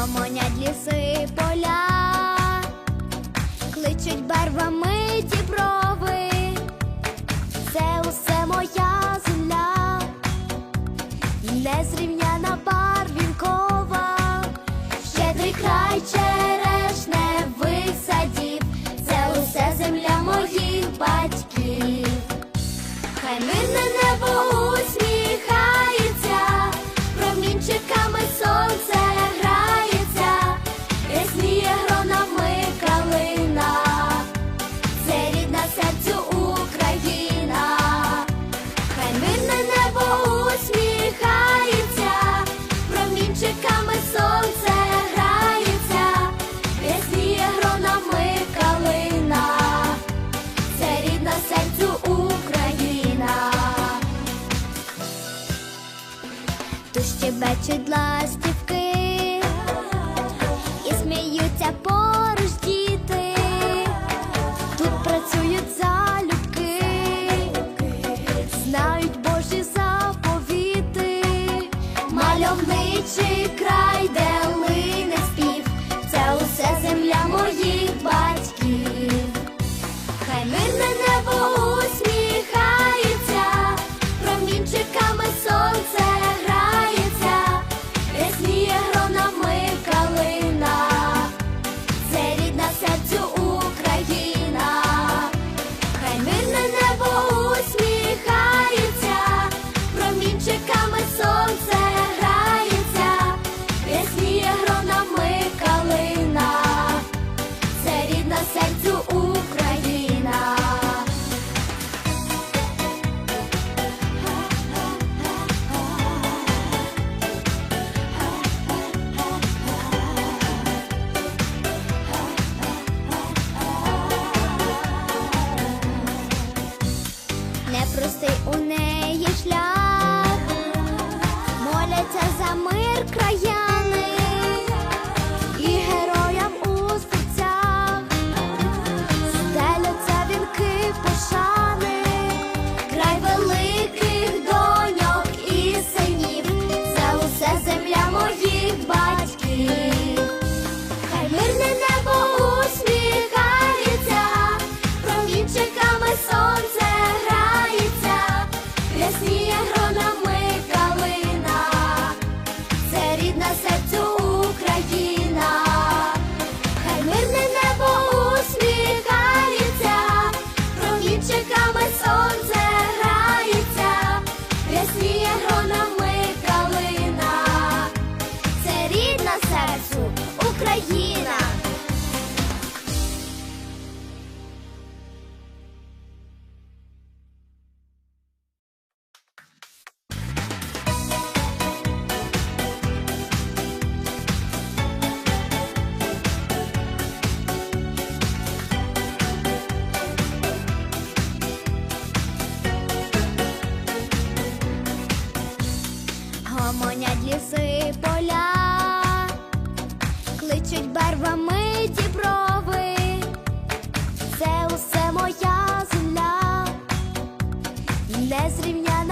Гомонять ліси поля. щебечуть ластівки. І сміються поруч діти, тут працюють залюбки, знають божі заповіти, мальовничий край де. незрівняна.